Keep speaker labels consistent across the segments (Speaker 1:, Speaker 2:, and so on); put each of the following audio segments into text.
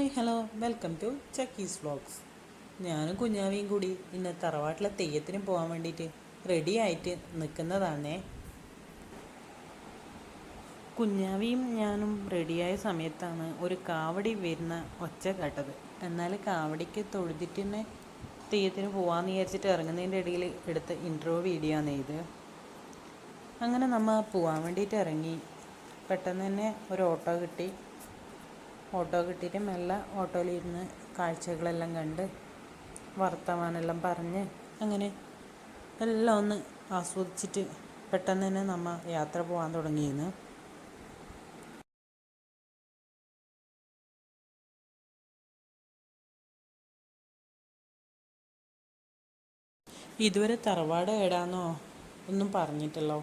Speaker 1: Hi hello. Welcome to Chakkis vlogs. ഞാനും കുഞ്ഞാവിയും കൂടി ഇന്ന് തറവാട്ടിലെ തെയ്യത്തിന് പോകാൻ വേണ്ടിയിട്ട് റെഡി ആയിട്ട് നിൽക്കുന്നതാണേ കുഞ്ഞാവിയും ഞാനും റെഡിയായ സമയത്താണ് ഒരു കാവടി വരുന്ന ഒച്ച കേട്ടത്. എന്നാൽ കാവടിക്ക് തൊഴുതിട്ട് തന്നെ തെയ്യത്തിന് പോകാമെന്ന് വിചാരിച്ചിട്ട് ഇറങ്ങുന്നതിന്റെ ഇടയിൽ എടുത്ത ഇൻട്രോ വീഡിയോ ആണ് ഇത്. അങ്ങനെ നമ്മൾ പോകാൻ വേണ്ടിയിട്ട് ഇറങ്ങി. പെട്ടെന്ന് തന്നെ ഒരു ഓട്ടോ കിട്ടി. ഓട്ടോ കിട്ടിയിട്ട് മെല്ലെ ഓട്ടോയിലിരുന്ന് കാഴ്ചകളെല്ലാം കണ്ട് വർത്തമാനെല്ലാം പറഞ്ഞ് അങ്ങനെ എല്ലാം ഒന്ന് ആസ്വദിച്ചിട്ട് പെട്ടെന്ന് തന്നെ നമ്മൾ യാത്ര പോകാൻ തുടങ്ങിയിരുന്നു. ഇതുവരെ തറവാട് ഏടാന്നോ ഒന്നും പറഞ്ഞിട്ടല്ലോ.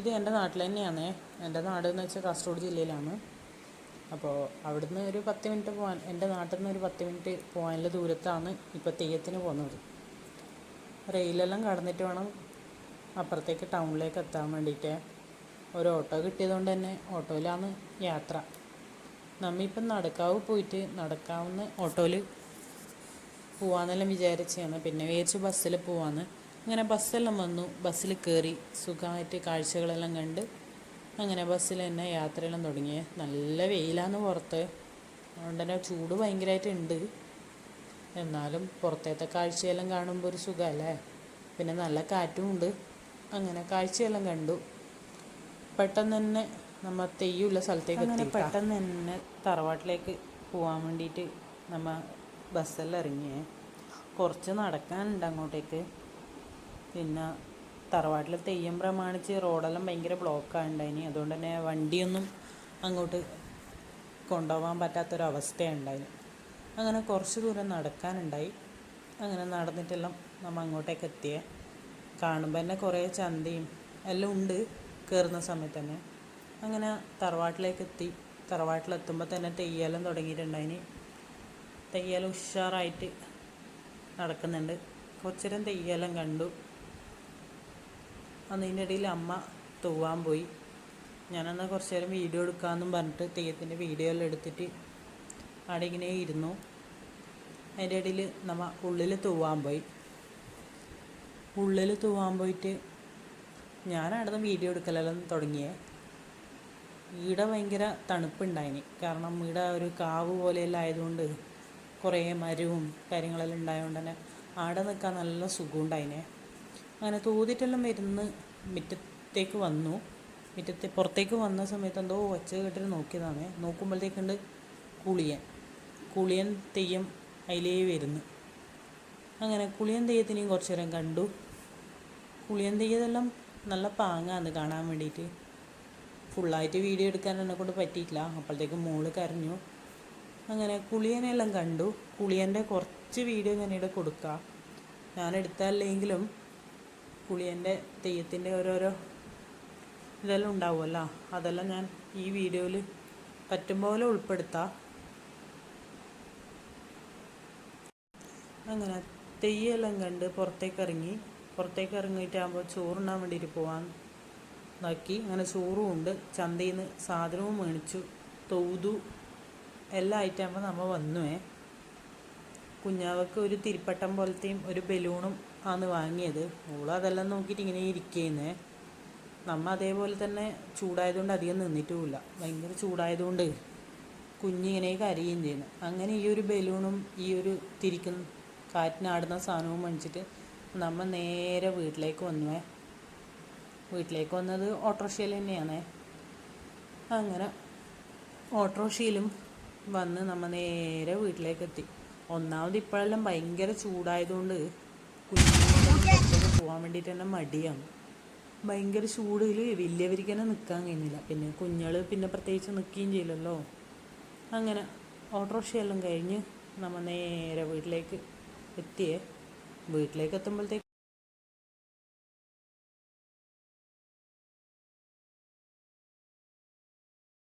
Speaker 1: ഇത് എന്റെ നാട്ടിൽ തന്നെയാണ് എന്റെ നാട് എന്ന് വെച്ചാൽ കാസർഗോഡ് ജില്ലയിലാണ്. അപ്പോൾ അവിടുന്ന് ഒരു പത്ത് മിനിറ്റ് പോകാൻ എന്റെ നാട്ടിൽ നിന്ന് ഒരു പത്ത് മിനിറ്റ് പോകാനുള്ള ദൂരത്താണ് ഇപ്പോൾ തെയ്യത്തിന് പോകുന്നത് റെയിലെല്ലാം കടന്നിട്ട് വേണം അപ്പുറത്തേക്ക് ടൗണിലേക്ക് എത്താൻ വേണ്ടിയിട്ട് ഒരു ഓട്ടോ കിട്ടിയതുകൊണ്ട് തന്നെ ഓട്ടോയിലാണ് യാത്ര. നമ്മിപ്പം നടക്കാവ് പോയിട്ട് നടക്കാവുന്ന ഓട്ടോയിൽ പോവാന്നെല്ലാം വിചാരിച്ചാണ് പിന്നെ വിചാരിച്ചു ബസ്സിൽ പോവാന്ന്. അങ്ങനെ ബസ്സെല്ലാം വന്നു. ബസ്സിൽ കയറി സുഖമായിട്ട് കാഴ്ചകളെല്ലാം കണ്ട് അങ്ങനെ ബസ്സിൽ തന്നെ യാത്രയെല്ലാം തുടങ്ങി നല്ല വെയിലാണ് പുറത്ത്. അതുകൊണ്ട് തന്നെ ചൂട് ഭയങ്കരമായിട്ടുണ്ട് എന്നാലും പുറത്തേത്തെ കാഴ്ചയെല്ലാം കാണുമ്പോൾ ഒരു സുഖമല്ലേ പിന്നെ നല്ല കാറ്റും ഉണ്ട്. അങ്ങനെ കാഴ്ചയെല്ലാം കണ്ടു. പെട്ടെന്ന് തന്നെ നമ്മൾ തെയ്യുള്ള സ്ഥലത്തേക്ക് അങ്ങനെ പെട്ടെന്ന് തന്നെ തറവാട്ടിലേക്ക് പോകാൻ വേണ്ടിയിട്ട് നമ്മൾ ബസ്സെല്ലാം ഇറങ്ങിയേ. കുറച്ച് നടക്കാനുണ്ട് അങ്ങോട്ടേക്ക്. പിന്നെ തറവാട്ടിൽ തെയ്യം പ്രമാണിച്ച് റോഡെല്ലാം ഭയങ്കര ബ്ലോക്കാണ് ഉണ്ടായിനി അതുകൊണ്ട് തന്നെ വണ്ടിയൊന്നും അങ്ങോട്ട് കൊണ്ടുപോകാൻ പറ്റാത്തൊരവസ്ഥയാണ് ഉണ്ടായിന് അങ്ങനെ കുറച്ച് ദൂരം നടക്കാനുണ്ടായി. അങ്ങനെ നടന്നിട്ടെല്ലാം നമ്മൾ അങ്ങോട്ടേക്ക് എത്തിയേ. കാണുമ്പോൾ തന്നെ കുറേ ചന്തയും എല്ലാം ഉണ്ട് കയറുന്ന സമയത്ത് തന്നെ. അങ്ങനെ തറവാട്ടിലേക്ക് എത്തി. തറവാട്ടിലെത്തുമ്പോൾ തന്നെ തെയ്യാലം തുടങ്ങിയിട്ടുണ്ടായിന്. തെയ്യാലം ഉഷാറായിട്ട് നടക്കുന്നുണ്ട്. കുറച്ചേരം തെയ്യാലം കണ്ടു. അതിന്റെ ഇടയിൽ അമ്മ തൂവാൻ പോയി. ഞാനന്ന് കുറച്ച് നേരം വീഡിയോ എടുക്കാമെന്നും പറഞ്ഞിട്ട് തെയ്യത്തിന്റെ വീഡിയോ എല്ലാം എടുത്തിട്ട് അവിടെ ഇങ്ങനെ ഇരുന്നു. അതിന്റെ ഇടയിൽ നമ്മ ഉള്ളിൽ തൂവാൻ പോയി. ഉള്ളിൽ തൂവാൻ പോയിട്ട് നിന്ന് വീഡിയോ എടുക്കലെല്ലാം തുടങ്ങിയേ. ഈടെ ഭയങ്കര തണുപ്പുണ്ടായിന്. കാരണം ഈടെ ഒരു കാവ് പോലെയെല്ലാം ആയതുകൊണ്ട് കുറേ മരവും കാര്യങ്ങളെല്ലാം ഉണ്ടായതുകൊണ്ട് തന്നെ ആടെ നിൽക്കാൻ നല്ല സുഖമുണ്ടായിനെ. അങ്ങനെ തൂതിട്ടെല്ലാം വരുന്ന മുറ്റത്തേക്ക് വന്നു. മുറ്റത്തെ പുറത്തേക്ക് വന്ന സമയത്ത് എന്തോ ഒച്ച കേട്ടിട്ട് നോക്കിയതാണ്. നോക്കുമ്പോഴത്തേക്കുണ്ട് കുളിയൻ. കുളിയൻ തെയ്യം അതിലേ വരുന്നു. അങ്ങനെ കുളിയൻ തെയ്യത്തിനെയും കുറച്ച് നേരം കണ്ടു. കുളിയൻ തെയ്യതെല്ലാം നല്ല പാങ്ങാന്ന് കാണാൻ വേണ്ടിയിട്ട്. ഫുള്ളായിട്ട് വീഡിയോ എടുക്കാൻ എന്നെ കൊണ്ട് പറ്റിയിട്ടില്ല. അപ്പോഴത്തേക്കും മോൾ കരഞ്ഞു. അങ്ങനെ കുളിയനെല്ലാം കണ്ടു. കുളിയന്റെ കുറച്ച് വീഡിയോ ഞാനിവിടെ കൊടുക്കാം. ഞാൻ എടുത്തല്ലെങ്കിലും പുളിയന്റെ തെയ്യത്തിന്റെ ഓരോരോ ഇതെല്ലാം ഉണ്ടാവുമല്ലോ. അതെല്ലാം ഞാൻ ഈ വീഡിയോയിൽ പറ്റും പോലെ ഉൾപ്പെടുത്താം. അങ്ങനെ തെയ്യെല്ലാം കണ്ട് പുറത്തേക്ക് ഇറങ്ങി. പുറത്തേക്ക് ഇറങ്ങിയിട്ടാകുമ്പോൾ ചോറുണ്ണാൻ വേണ്ടിയിട്ട് പോകാൻ നോക്കി. അങ്ങനെ ചോറും ഉണ്ട്. ചന്തയിൽ നിന്ന് സാധനവും മേടിച്ചു. തൗതു എല്ലാം ആയിട്ടാകുമ്പോൾ നമ്മൾ വന്നുവേ. കുഞ്ഞാവക്ക് ഒരു തിരിപ്പട്ടം പോലത്തെയും ഒരു ബലൂണും ആണ് വാങ്ങിയത്. ഓൾ അതെല്ലാം നോക്കിയിട്ട് ഇങ്ങനെ ഇരിക്കുന്നേ. നമ്മ അതേപോലെ തന്നെ ചൂടായതുകൊണ്ട് അധികം നിന്നിട്ടുമില്ല. ഭയങ്കര ചൂടായതുകൊണ്ട് കുഞ്ഞിങ്ങനെ കരയുകയും ചെയ്യുന്നു അങ്ങനെ ഈ ഒരു ബലൂണും ഈ ഒരു തിരിക്കുന്ന കാറ്റിനാടുന്ന സാധനവും മേടിച്ചിട്ട് നമ്മൾ നേരെ വീട്ടിലേക്ക് വന്നുവേ. വീട്ടിലേക്ക് വന്നത് ഓട്ടോറിക്ഷയിൽ തന്നെയാണേ. അങ്ങനെ ഓട്ടോറിക്ഷയിലും വന്ന് നമ്മൾ നേരെ വീട്ടിലേക്ക് എത്തി. ഒന്നാമത് ഇപ്പോഴെല്ലാം ഭയങ്കര ചൂടായതുകൊണ്ട് കുഞ്ഞുങ്ങളൊക്കെ പോകാൻ വേണ്ടിയിട്ട് തന്നെ മടിയാണ്. ഭയങ്കര ചൂടിൽ വലിയവർക്ക് തന്നെ നിൽക്കാൻ കഴിഞ്ഞില്ല പിന്നെ കുഞ്ഞുങ്ങൾ പിന്നെ പ്രത്യേകിച്ച് നിൽക്കുകയും ചെയ്യില്ലല്ലോ. അങ്ങനെ ഓട്ടോറിക്ഷയെല്ലാം കഴിഞ്ഞ് നമ്മൾ നേരെ വീട്ടിലേക്ക് എത്തിയേ. വീട്ടിലേക്ക് എത്തുമ്പോഴത്തേക്ക്